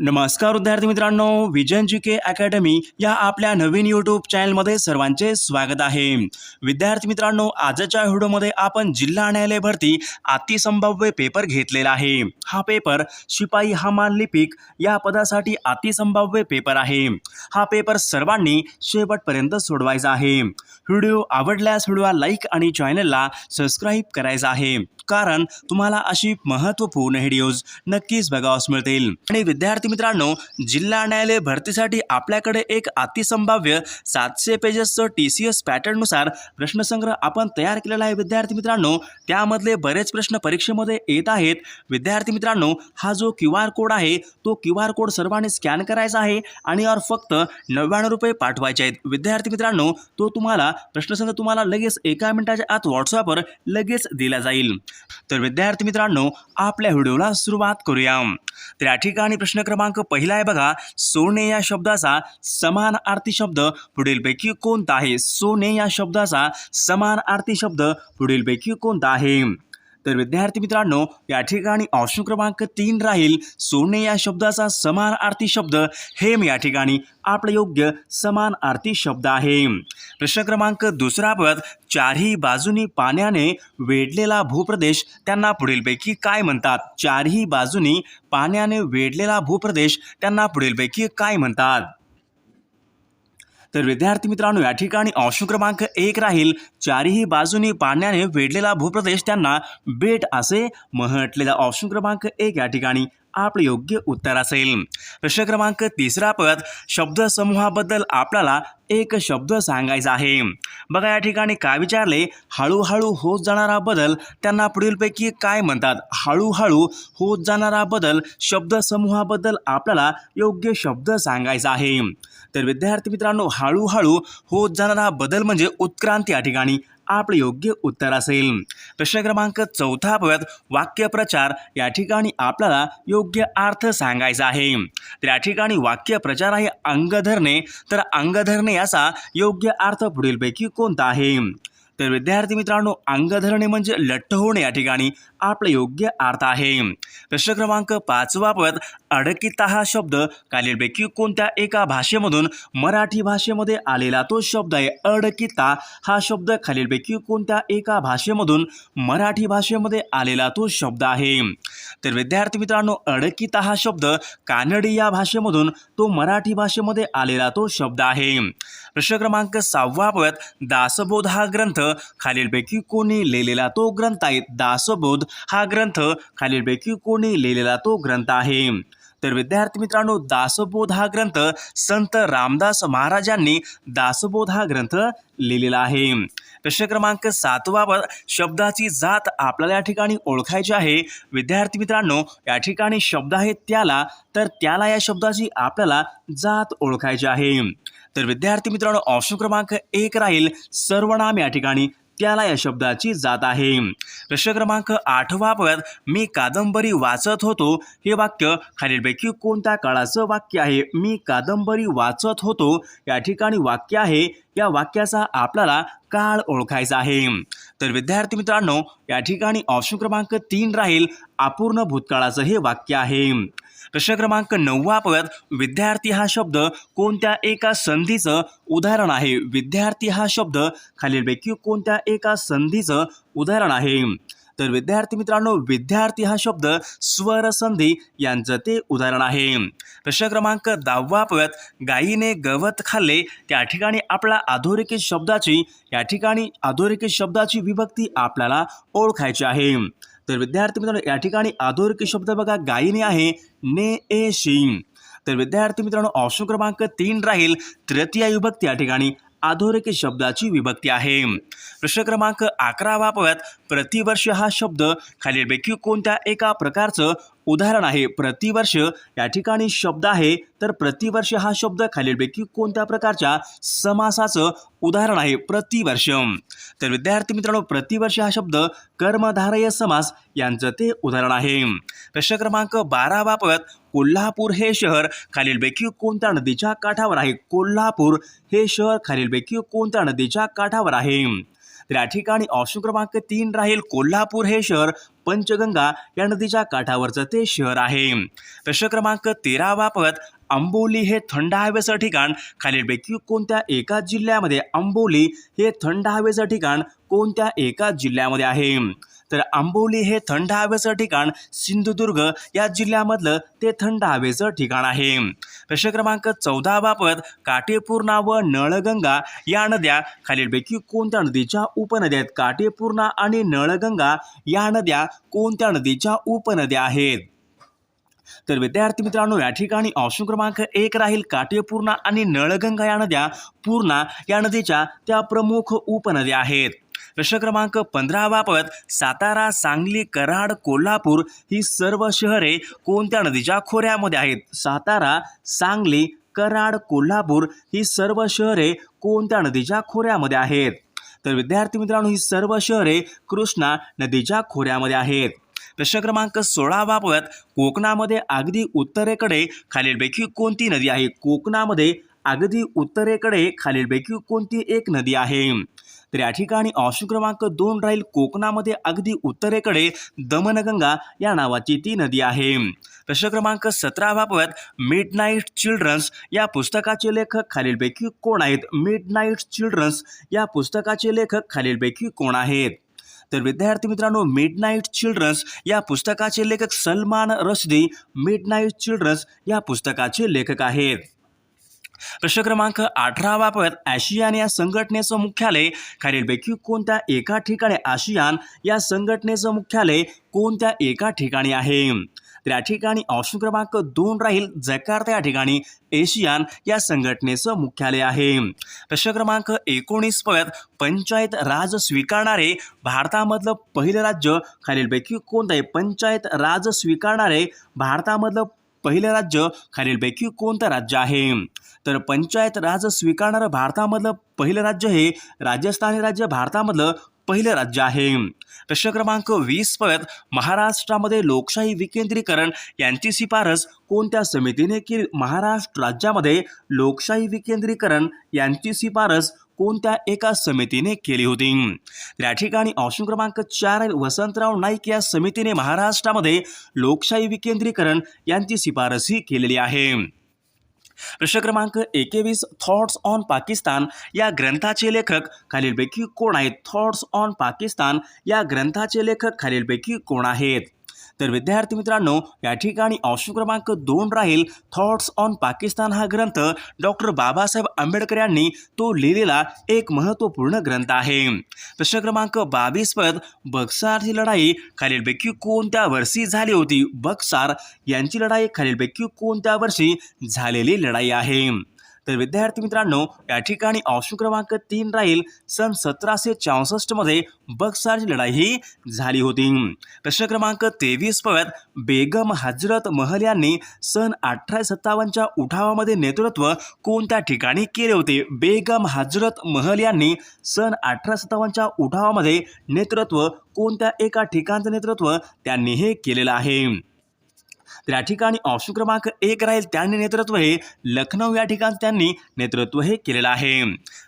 नमस्कार विद्यार्थी मित्रांनो विजन जी के अकॅडमी या आपल्या नवीन यूट्यूब चॅनलमध्ये सर्वांचे स्वागत आहे. विद्यार्थी मित्रांनो आजच्या व्हिडिओमध्ये आपण जिल्हा न्यायालय भरती अतिसंभाव्य पेपर घेतलेला आहे. हा पेपर शिपाई हमाल लिपिक या पदासाठी अतिसंभाव्य पेपर आहे. हा पेपर सर्वांनी शेवटपर्यंत सोडवायचा आहे. व्हिडिओ आवडल्यास व्हिडिओला लाईक आणि चॅनलला सबस्क्राईब करायचा आहे. कारण तुम्हाला अशी महत्त्वपूर्ण व्हिडिओज नक्कीच बघावास मिळतील. आणि विद्यार्थी मित्रांनो जिल्हा न्यायालय भरतीसाठी आपल्याकडे एक अतिसंभाव्य सातशे पेजेसचं टी सी एस पॅटर्ननुसार प्रश्नसंग्रह आपण तयार केलेला आहे. विद्यार्थी मित्रांनो त्यामधले बरेच प्रश्न परीक्षेमध्ये येत आहेत. विद्यार्थी मित्रांनो हा जो क्यू आर कोड आहे तो क्यू आर कोड सर्वांनी स्कॅन करायचा आहे आणि यावर फक्त नव्याण्णव रुपये पाठवायचे आहेत. विद्यार्थी मित्रांनो तो तुम्हाला प्रश्नसंग्रह तुम्हाला लगेच एका मिनिटाच्या आत व्हॉट्सअपवर लगेच दिला जाईल. तर विद्यार्थी मित्रांनो आपल्या व्हिडिओला सुरुवात करूया. तर या ठिकाणी प्रश्न क्रमांक पहिला आहे बघा. सोने या शब्दाचा समान अर्थी शब्द पुढीलपैकी कोणता आहे? सोने या शब्दाचा समान अर्थी शब्द पुढीलपैकी कोणता आहे? तर विद्यार्थी मित्रांनो या ठिकाणी ऑप्शन क्रमांक तीन राहील. सोने या शब्दाचा समान आरती शब्द. हेम या ठिकाणी आपलं योग्य समान आरती शब्द आहे. प्रश्न क्रमांक दुसरा पद चारही बाजूनी पाण्याने वेढलेला भूप्रदेश त्यांना पुढीलपैकी काय म्हणतात? चारही बाजूनी पाण्याने वेढलेला भूप्रदेश त्यांना पुढीलपैकी काय म्हणतात? तर विद्यार्थी मित्रांनो या ठिकाणी अंश क्रमांक एक राहील. चारही बाजूनी पाण्याने वेढलेला भूप्रदेश त्यांना बेट असे म्हटलेला ऑप्शन क्रमांक एक या ठिकाणी. आपलं योग्य उत्तर असेल. प्रश्न क्रमांक तिसरा पद शब्दसमूहाबद्दल आपल्याला एक शब्द सांगायचा आहे. बघा या ठिकाणी काय विचारले? हळूहळू होत जाणारा बदल त्यांना पुढीलपैकी काय म्हणतात? हळूहळू होत जाणारा बदल शब्दसमूहाबद्दल आपल्याला योग्य शब्द सांगायचा आहे. तर विद्यार्थी मित्रांनो हळूहळू होत जाणारा बदल म्हणजे उत्क्रांती या ठिकाणी. आपलं योग्य उत्तर असेल. प्रश्न क्रमांक चौथा पद वाक्यप्रचार या ठिकाणी आपल्याला योग्य अर्थ सांगायचा आहे. तर या ठिकाणी वाक्यप्रचार आहे अंग धरणे तर अंग धरणे याचा योग्य अर्थ पुढीलपैकी कोणता आहे? तर विद्यार्थी मित्रांनो अंग धरणे म्हणजे लठ्ठ होणे या ठिकाणी. आपलं योग्य अर्थ आहे. प्रश्न क्रमांक पाचवा पद अडकिता हा शब्द खालीलपैकी कोणत्या एका भाषेमधून मराठी भाषेमध्ये आलेला तो शब्द आहे. अडकिता हा शब्द खालीलपैकी कोणत्या एका भाषेमधून मराठी भाषेमध्ये आलेला तो शब्द आहे. तर विद्यार्थी मित्रांनो अडकिता हा शब्द कानडी या भाषेमधून तो मराठी भाषेमध्ये आलेला तो शब्द आहे. प्रश्न क्रमांक सहावा पद दासबोध हा ग्रंथ खालीलपैकी कोणी लिहिलेला तो ग्रंथ आहे. दासबोध हा ग्रंथ खालीलपैकी कोणी लिहिलेला तो ग्रंथ आहे. तर विद्यार्थी मित्रांनो दासबोध हा ग्रंथ संत रामदास महाराजांनी दासबोध हा ग्रंथ लिहिलेला आहे. प्रश्न क्रमांक सातवा शब्दाची जात आपल्याला या ठिकाणी ओळखायची आहे. विद्यार्थी मित्रांनो या ठिकाणी शब्द आहे त्याला तर त्याला या शब्दाची आपल्याला जात ओळखायची आहे. तर विद्यार्थी मित्रांनो ऑप्शन क्रमांक एक राहील सर्वनाम या ठिकाणी त्याला या शब्दाची जात आहे. प्रश्न क्रमांक आठवा पद मी कादंबरी वाचत होतो. हे वाक्य खालीलपैकी कोणत्या काळाचं वाक्य आहे? मी कादंबरी वाचत होतो. या ठिकाणी वाक्य आहे. या वाक्याचा आपल्याला काळ ओळखायचा आहे. तर विद्यार्थी मित्रांनो या ठिकाणी ऑप्शन क्रमांक तीन राहील. अपूर्ण भूतकाळाचं हे वाक्य आहे. प्रश्न क्रमांक नववा पाहूयात. विद्यार्थी हा शब्द कोणत्या एका संधीचं उदाहरण आहे? विद्यार्थी हा शब्द खालीलपैकी कोणत्या एका संधीचं उदाहरण आहे? तर विद्यार्थी मित्रांनो विद्यार्थी हा शब्द स्वर संधी यांचं ते उदाहरण आहे. प्रश्न क्रमांक दहावा पद गायीने गवत खाल्ले त्या ठिकाणी आपला अधोरेखित शब्दाची या ठिकाणी अधोरेखित शब्दाची विभक्ती आपल्याला ओळखायची आहे. तर विद्यार्थी मित्रांनो या ठिकाणी अधोरेखित शब्द बघा गायीने आहे ने ए शिंग. तर विद्यार्थी मित्रांनो ऑप्शन क्रमांक तीन राहील तृतीय विभक्ती या ठिकाणी अधोरेखित शब्दाची विभक्ती आहे. प्रश्न क्रमांक अकरा वापव्यात प्रतिवर्ष हा शब्द खालीलपैकी कोणत्या एका प्रकारचं उदाहरण आहे. प्रतिवर्ष या ठिकाणी शब्द आहे. तर प्रतिवर्ष हा शब्द खालीलपैकी कोणत्या प्रकारच्या समासाचं उदाहरण आहे? प्रतिवर्ष तर विद्यार्थी मित्रांनो प्रतिवर्ष हा शब्द कर्मधारय समास यांचं ते उदाहरण आहे. प्रश्न क्रमांक बारा बाबत कोल्हापूर हे शहर खालीलपैकी कोणत्या नदीच्या काठावर आहे? कोल्हापूर हे शहर खालीलपैकी कोणत्या नदीच्या काठावर आहे? तर या ठिकाणी ऑप्शन क्रमांक तीन राहील कोल्हापूर हे शहर. पंचगंगा या नदीच्या काठावरचं ते शहर आहे. प्रश्न क्रमांक तेराबाबत पद आंबोली हे थंड हवेचं ठिकाण. खालीलपैकी कोणत्या एका जिल्ह्यामध्ये आंबोली हे थंड हवेचं ठिकाण कोणत्या एका जिल्ह्यामध्ये आहे? तर आंबोली हे थंड हवेचं ठिकाण सिंधुदुर्ग या जिल्ह्यामधलं ते थंड हवेचं ठिकाण आहे. प्रश्न क्रमांक चौदा बाबत काटेपूर्णा व नळगंगा या नद्या खालीलपैकी कोणत्या नदीच्या उपनद्या आहेत? काटेपूर्णा आणि नळगंगा या नद्या कोणत्या नदीच्या उपनद्या आहेत? तर विद्यार्थी मित्रांनो या ठिकाणी ऑप्शन क्रमांक एक राहील. काटेपूर्णा आणि नळगंगा या नद्या पूर्णा या नदीच्या त्या प्रमुख उपनद्या आहेत. प्रश्न क्रमांक पंधराबाबत सातारा सांगली कराड कोल्हापूर ही सर्व शहरे कोणत्या नदीच्या खोऱ्यामध्ये आहेत? सातारा सांगली कराड कोल्हापूर ही सर्व शहरे कोणत्या नदीच्या खोऱ्यामध्ये आहेत? तर विद्यार्थी मित्रांनो ही सर्व शहरे कृष्णा नदीच्या खोऱ्यामध्ये आहेत. प्रश्न क्रमांक सोळाबाबत कोकणामध्ये अगदी उत्तरेकडे खालीलपैकी कोणती नदी आहे? कोकणामध्ये अगदी उत्तरेकडे खालीलपैकी कोणती एक नदी आहे? तर या ठिकाणी ऑप्शन क्रमांक दोन राहील कोकणामध्ये अगदी उत्तरेकडे दमनगंगा या नावाची ती नदी आहे. प्रश्न क्रमांक सतराबाबत पद मिड नाईट चिल्ड्रन्स या पुस्तकाचे लेखक खालीलपैकी कोण आहेत? मिड नाईट चिल्ड्रन्स या पुस्तकाचे लेखक खालीलपैकी कोण आहेत? तर विद्यार्थी मित्रांनो मिड नाईट चिल्ड्रन्स या पुस्तकाचे लेखक Salman Rushdie midnight children's या पुस्तकाचे लेखक आहेत. प्रश्न क्रमांक अठरावा पद आशियान या संघटनेचं मुख्यालय. खालीलपैकी कोणत्या एका ठिकाणी आशियान या संघटनेचं मुख्यालय कोणत्या एका ठिकाणी आहे? तर या ठिकाणी ऑप्शन क्रमांक दोन राहील जकार्ता या ठिकाणी एशियान या संघटनेचं मुख्यालय आहे. प्रश्न क्रमांक एकोणीस पद पंचायत राज स्वीकारणारे भारतामधलं पहिलं राज्य. खालीलपैकी कोणतं आहे पंचायत राज स्वीकारणारे भारतामधलं पहिलं राज्य खालीलपैकी कोणतं राज्य आहे? तर पंचायत राज स्वीकारणारं भारतामधलं पहिलं राज्य हे राजस्थान हे राज्य भारतामधलं पहिलं राज्य आहे. प्रश्न क्रमांक वीस परत महाराष्ट्रामध्ये लोकशाही विकेंद्रीकरण यांची शिफारस कोणत्या समितीने केली? महाराष्ट्र राज्यामध्ये लोकशाही विकेंद्रीकरण यांची शिफारस कोणत्या एका समितीने केली होती? त्या ठिकाणी ऑप्शन क्रमांक चार वसंतराव नाईक या समितीने महाराष्ट्रामध्ये लोकशाही विकेंद्रीकरण यांची शिफारसही केलेली आहे. प्रश्न क्रमांक एकेवीस थॉट्स ऑन पाकिस्तान या ग्रंथाचे लेखक खालीलपैकी कोण आहेत? थॉट्स ऑन पाकिस्तान या ग्रंथाचे लेखक खालीलपैकी कोण आहेत? तर विद्यार्थी मित्रांनो या ठिकाणी ऑप्शन क्रमांक दोन राहील थॉट्स ऑन पाकिस्तान हा ग्रंथ डॉक्टर बाबासाहेब आंबेडकर यांनी तो लिहिलेला एक महत्त्वपूर्ण ग्रंथ आहे. प्रश्न क्रमांक बावीस पद बक्सारची लढाई खालीलपैकी कोणत्या वर्षी झाली होती? बक्सार यांची लढाई खालीलपैकी कोणत्या वर्षी झालेली लढाई आहे? तर विद्यार्थी मित्रांनो या ठिकाणी ऑप्शन क्रमांक तीन राहील. सन सतराशे चौसष्टमध्ये बक्सारची लढाई ही झाली होती. प्रश्न क्रमांक तेवीस पव्यात बेगम हजरत महल यांनी सन अठराशे सत्तावन्नच्या उठावामध्ये नेतृत्व कोणत्या ठिकाणी केले होते? बेगम हजरत महल यांनी सन अठराशे सत्तावन्नच्या उठावामध्ये नेतृत्व कोणत्या एका ठिकाणचं नेतृत्व? त्यांनी हे केलेलं आहे. तर या ठिकाणी ऑप्शन क्रमांक एक राहील. त्यांनी नेतृत्व हे लखनौ या ठिकाणी त्यांनी नेतृत्व हे केलेलं आहे.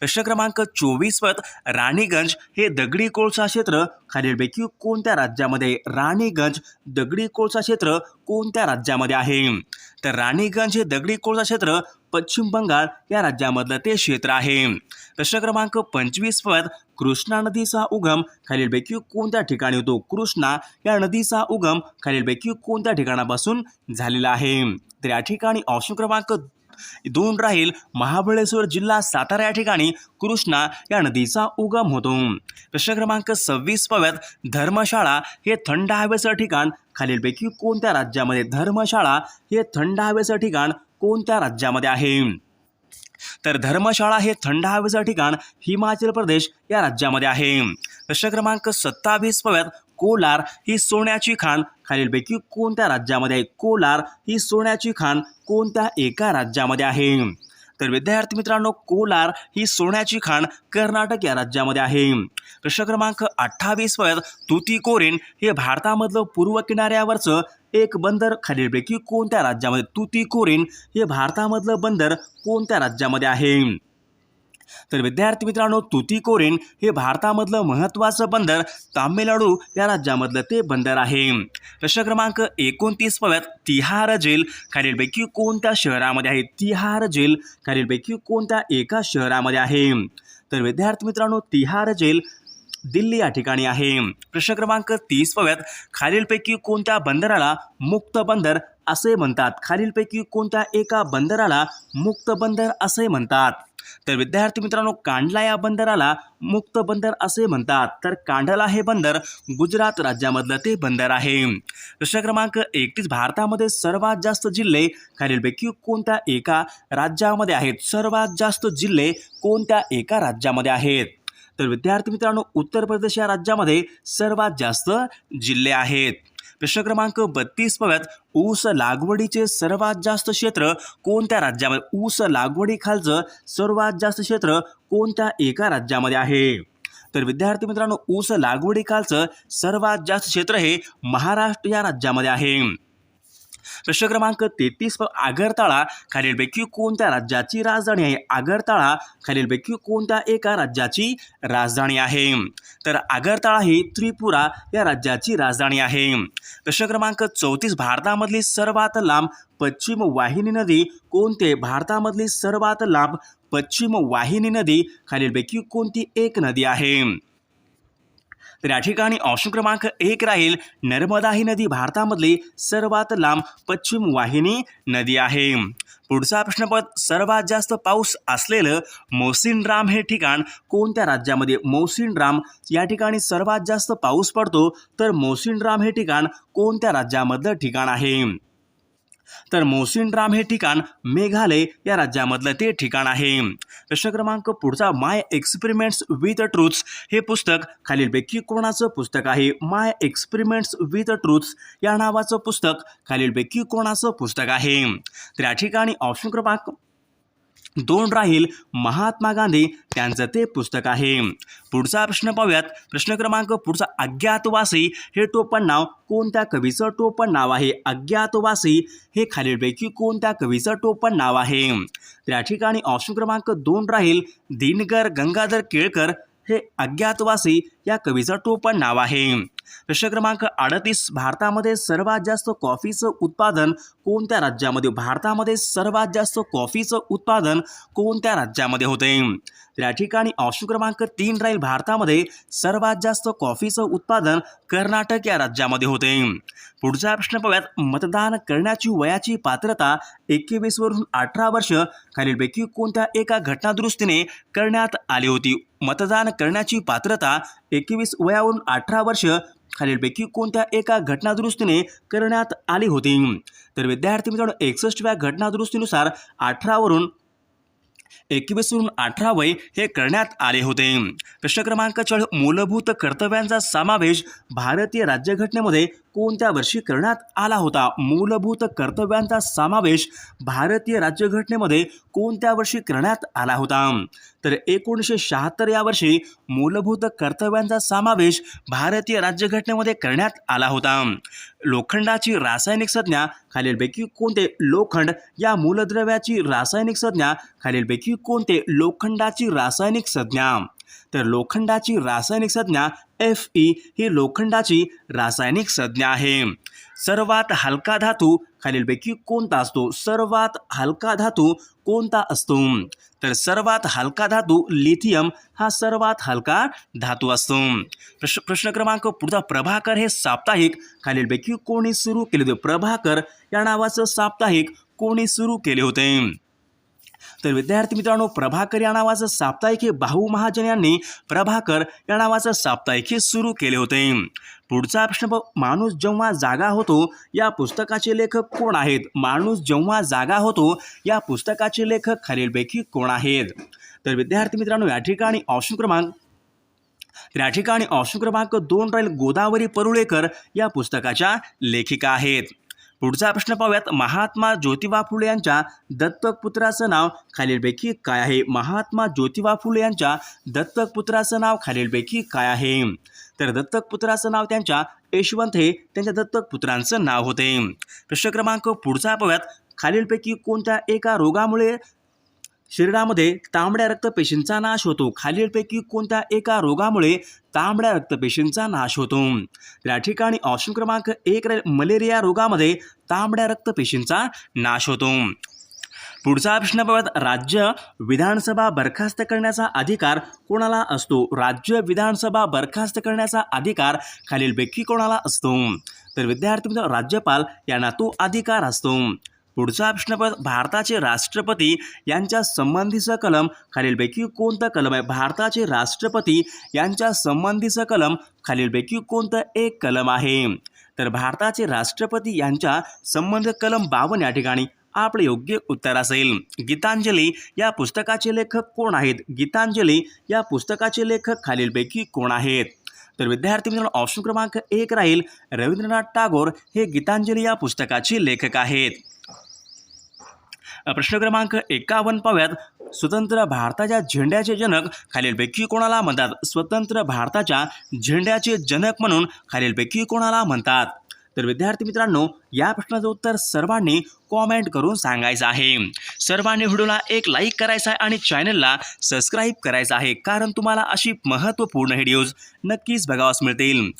प्रश्न क्रमांक चोवीस पद राणीगंज हे दगडी कोळसा क्षेत्र खालीलपैकी कोणत्या राज्यामध्ये? राणीगंज दगडी कोळसा क्षेत्र कोणत्या राज्यामध्ये आहे? तर राणीगंज हे दगडी कोळसा क्षेत्र पश्चिम बंगाल या राज्यामधलं ते क्षेत्र आहे. प्रश्न क्रमांक पंचवीस पद कृष्णा नदीचा उगम खालीलपैकी कोणत्या ठिकाणी होतो? कृष्णा या नदीचा उगम खालीलपैकी कोणत्या ठिकाणापासून झालेला आहे? तर या ठिकाणी ऑप्शन क्रमांक दोन राहील महाबळेश्वर जिल्हा सातारा या ठिकाणी. कृष्णा या नदीचा उगम होतो. प्रश्न क्रमांक सव्वीस पव्यात धर्मशाळा हे थंड हवेचं ठिकाण. खालीलपैकी कोणत्या राज्यामध्ये धर्मशाळा हे थंड हवेचं ठिकाण कोणत्या राज्यामध्ये आहे? तर धर्मशाळा हे थंड हवेचं ठिकाण हिमाचल प्रदेश या राज्यामध्ये आहे. प्रश्न क्रमांक सत्तावीस पव्यात कोलार ही सोन्याची खाण. खालीलपैकी कोणत्या राज्यामध्ये आहे? कोलार ही सोन्याची खाण कोणत्या एका राज्यामध्ये आहे? तर विद्यार्थी मित्रांनो कोलार ही सोन्याची खाण कर्नाटक या राज्यामध्ये आहे. प्रश्न क्रमांक अठ्ठावीस पद तुतीकोरीन हे भारतामधलं पूर्व किनाऱ्यावरचं एक बंदर. खालीलपैकी कोणत्या राज्यामध्ये? तुतीकोरीन हे भारतामधलं बंदर कोणत्या राज्यामध्ये आहे? तर विद्यार्थी मित्रांनो तुतीकोरीन हे भारतामधलं महत्त्वाचं बंदर तामिळनाडू या राज्यामधलं ते बंदर आहे. प्रश्न क्रमांक एकोणतीस पव्यात तिहार जेल खालीलपैकी कोणत्या शहरामध्ये आहे? तिहार जेल खालीलपैकी कोणत्या एका शहरामध्ये आहे? तर विद्यार्थी मित्रांनो तिहार जेल दिल्ली या ठिकाणी आहे. प्रश्न क्रमांक तीस पव्यात खालीलपैकी कोणत्या बंदराला मुक्त बंदर असे म्हणतात? खालीलपैकी कोणत्या एका बंदराला मुक्त बंदर असे म्हणतात? तर विद्यार्थी मित्रांनो कांडला या बंदराला मुक्त बंदर असे म्हणतात. तर कांडला हे बंदर गुजरात राज्यामधलं ते बंदर आहे. प्रश्न क्रमांक एकतीस भारतामध्ये सर्वात जास्त जिल्हे खालीलपैकी कोणत्या एका राज्यामध्ये आहेत? सर्वात जास्त जिल्हे कोणत्या एका राज्यामध्ये आहेत? तर विद्यार्थी मित्रांनो उत्तर प्रदेश या राज्यामध्ये सर्वात जास्त जिल्हे आहेत. प्रश्न क्रमांक बत्तीस पाव्यात ऊस लागवडीचे सर्वात जास्त क्षेत्र कोणत्या राज्यामध्ये? ऊस लागवडीखालचं सर्वात जास्त क्षेत्र कोणत्या एका राज्यामध्ये आहे? तर विद्यार्थी मित्रांनो ऊस लागवडीखालचं सर्वात जास्त क्षेत्र हे महाराष्ट्र या राज्यामध्ये आहे. प्रश्न क्रमांक तेहतीस आगरताळा खालीलपैकी कोणत्या राज्याची राजधानी आहे? आगरताळा खालीलपैकी कोणत्या एका राज्याची राजधानी आहे? तर आगरताळा ही त्रिपुरा या राज्याची राजधानी आहे. प्रश्न क्रमांक चौतीस भारतामधली सर्वात लांब पश्चिम वाहिनी नदी कोणते? भारतामधली सर्वात लांब पश्चिम वाहिनी नदी खालीलपैकी कोणती एक नदी आहे? तर या ठिकाणी ऑप्शन क्रमांक एक राहील नर्मदा ही नदी भारतामधली सर्वात लांब पश्चिम वाहिनी नदी आहे. पुढचा प्रश्नपद सर्वात जास्त पाऊस असलेलं मोसिनराम हे ठिकाण कोणत्या राज्यामध्ये? मोसिनराम या ठिकाणी सर्वात जास्त पाऊस पडतो तर मोसिनराम हे ठिकाण कोणत्या राज्यामधलं ठिकाण आहे? तर मोसिनराम हे ठिकाण मेघालय या राज्यामधलं ते ठिकाण आहे. प्रश्न क्रमांक पुढचा माय एक्सपेरिमेंट्स विथ ट्रूथ्स हे पुस्तक खालीलपैकी कोणाचं पुस्तक आहे? माय एक्सपेरिमेंट्स विथ ट्रूथ्स या नावाचं पुस्तक खालीलपैकी कोणाचं पुस्तक आहे? तर या ठिकाणी ऑप्शन क्रमांक दोन राहील महात्मा गांधी. त्यांचं ते पुस्तक आहे. पुढचा प्रश्न पाहूयात. प्रश्न क्रमांक पुढचा अज्ञातवासी. हे टोपण नाव कोणत्या कवीचं टोपण नाव आहे? अज्ञातवासी. हे खालीलपैकी कोणत्या कवीचं टोपण नाव आहे? त्या ठिकाणी ऑप्शन क्रमांक दोन राहील दिनकर गंगाधर केळकर. हे अज्ञातवासी या कवीचं टोपण नाव आहे. प्रश्न क्रमांक अडतीस भारतामध्ये सर्वात जास्त कॉफीचं उत्पादन कोणत्या राज्यामध्ये भारतामध्ये सर्वात जास्त कॉफीचं उत्पादन कोणत्या राज्यामध्ये होते? तर या ठिकाणी ऑप्शन क्रमांक तीन राहील भारतामध्ये सर्वात जास्त कॉफीचं उत्पादन कर्नाटक या राज्यामध्ये होते. पुढचा प्रश्न पाहूयात मतदान करण्याची वयाची पात्रता एकवीसवरून अठरा वर्ष खालीलपैकी कोणत्या एका घटनादुरुस्तीने करण्यात आली होती? मतदान करण्याची पात्रता एकवीस वयावरून अठरा वर्ष खालीलपैकी कोणत्या एका घटनादुरुस्तीने करण्यात आली होती? तर विद्यार्थी मित्रांनो एकसष्टव्या घटनादुरुस्तीनुसार अठरावरून एकवीसवरून अठरा वय हे करण्यात आले होते. प्रश्न क्रमांक चार मूलभूत कर्तव्यांचा समावेश भारतीय राज्यघटनेमध्ये कोणत्या वर्षी करण्यात आला होता? मूलभूत कर्तव्यांचा समावेश भारतीय राज्यघटनेमध्ये कोणत्या वर्षी करण्यात आला होता? तर एकोणीसशे शहात्तर या वर्षी मूलभूत कर्तव्यांचा समावेश भारतीय राज्यघटनेमध्ये करण्यात आला होता. लोखंडाची रासायनिक संज्ञा खालीलपैकी कोणते? लोखंड. या मूलद्रव्याची रासायनिक संज्ञा खालीलपैकी कोणते? लोखंडाची रासायनिक संज्ञा. तर लोखंडाची रासायनिक संज्ञा एफ ई ही लोखंडाची रासायनिक संज्ञा आहे. सर्वात हलका धातू खालीलपैकी कोणता असतो? सर्वात हलका धातू कोणता असतो? तर सर्वात हलका धातू लिथियम हा सर्वात हलका धातू असतो. प्रश्न प्रश्न क्रमांक पुढचा प्रभाकर हे साप्ताहिक खालीलपैकी कोणी सुरू केले होते? प्रभाकर या नावाचं साप्ताहिक कोणी सुरू केले होते? तर विद्यार्थी मित्रांनो प्रभाकर या नावाचं साप्ताहिक हे भाऊ महाजन यांनी प्रभाकर या नावाचं साप्ताहिक हे सुरू केले होते. पुढचा प्रश्न माणूस जेव्हा जागा होतो या पुस्तकाचे लेखक कोण आहेत? माणूस जेव्हा जागा होतो या पुस्तकाचे लेखक खालीलपैकी कोण आहेत? तर विद्यार्थी मित्रांनो या ठिकाणी ऑप्शन क्रमांक तर या ठिकाणी ऑप्शन क्रमांक दोन राहील गोदावरी परुळेकर या पुस्तकाच्या लेखिका आहेत. पुढचा प्रश्न पाहूयात. महात्मा ज्योतिबा फुले यांच्या दत्तक पुत्राचं नाव खालीलपैकी काय आहे? महात्मा ज्योतिबा फुले यांच्या दत्तक पुत्राचं नाव खालीलपैकी काय आहे? तर दत्तक पुत्राचं नाव त्यांच्या यशवंत हे त्यांच्या दत्तक पुत्रांचं नाव होते. प्रश्न क्रमांक पुढचा पाहूयात. खालीलपैकी कोणत्या एका रोगामुळे शरीरामध्ये तांबड्या रक्तपेशींचा नाश होतो. खालीलपैकी कोणत्या एका रोगामुळे तांबड्या रक्तपेशींचा नाश होतो? या ठिकाणी ऑप्शन क्रमांक एक मलेरिया रोगामध्ये तांबड्या रक्तपेशींचा नाश होतो. पुढचा प्रश्न बघत राज्य विधानसभा बरखास्त करण्याचा अधिकार कोणाला असतो? राज्य विधानसभा बरखास्त करण्याचा अधिकार खालीलपैकी कोणाला असतो? तर विद्यार्थी मित्र राज्यपाल यांना तो अधिकार असतो. पुढचा प्रश्न भारताचे राष्ट्रपती यांच्या संबंधीचं कलम खालीलपैकी कोणतं कलम आहे? भारताचे राष्ट्रपती यांच्या संबंधीचं कलम खालीलपैकी कोणतं एक कलम आहे? तर भारताचे राष्ट्रपती यांच्या संबंध कलम बावन्न या ठिकाणी आपले योग्य उत्तर असेल. गीतांजली या पुस्तकाचे लेखक कोण आहेत? गीतांजली या पुस्तकाचे लेखक खालीलपैकी कोण आहेत? तर विद्यार्थी मित्रांनो ऑप्शन क्रमांक एक राहील. रवींद्रनाथ टागोर हे गीतांजली या पुस्तकाचे लेखक आहेत. प्रश्न क्रमांक एकावन्न पाव्यात स्वतंत्र भारताच्या झेंड्याचे जनक खालीलपैकी कोणाला म्हणतात? स्वतंत्र भारताच्या झेंड्याचे जनक म्हणून खालीलपैकी कोणाला म्हणतात? तर विद्यार्थी मित्रांनो या प्रश्नाचं उत्तर सर्वांनी कॉमेंट करून सांगायचं आहे. सर्वांनी व्हिडिओला एक लाईक करायचा आहे आणि चॅनलला सबस्क्राईब करायचं आहे. कारण तुम्हाला अशी महत्त्वपूर्ण व्हिडिओज नक्कीच बघावास मिळतील.